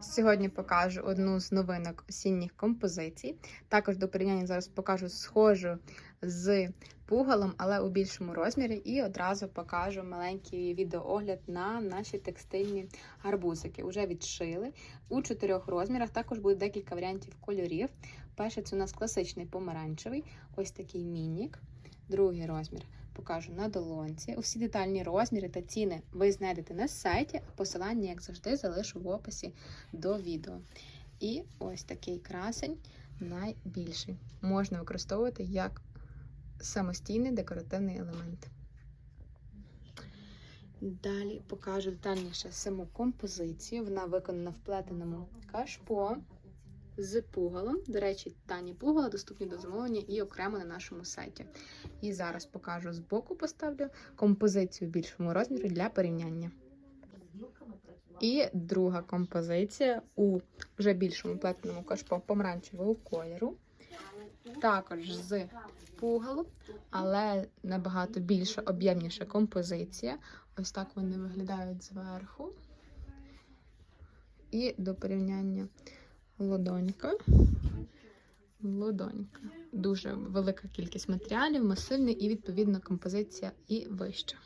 Сьогодні покажу одну з новинок осінніх композицій. Також до порівняння зараз покажу схожу з пугалом, але у більшому розмірі. І одразу покажу маленький відеоогляд на наші текстильні гарбузики. Уже відшили у чотирьох розмірах. Також буде декілька варіантів кольорів. Перший це у нас класичний помаранчевий, ось такий мінік. Другий розмір покажу на долонці. Усі детальні розміри та ціни ви знайдете на сайті, а посилання, як завжди, залишу в описі до відео. І ось такий красень найбільший. Можна використовувати як самостійний декоративний елемент. Далі покажу детальніше саму композицію. Вона виконана в плетеному кашпо з пугалом. До речі, дані пугала доступні до замовлення і окремо на нашому сайті. І зараз покажу збоку, поставлю композицію в більшому розмірі для порівняння. І друга композиція у вже більшому плетеному кашпо помаранчевого кольору. Також з пугалом, але набагато більша, об'ємніша композиція. Ось так вони виглядають зверху. І до порівняння лодонька. Лодонька. Дуже велика кількість матеріалів, масивний і, відповідно, композиція і вища.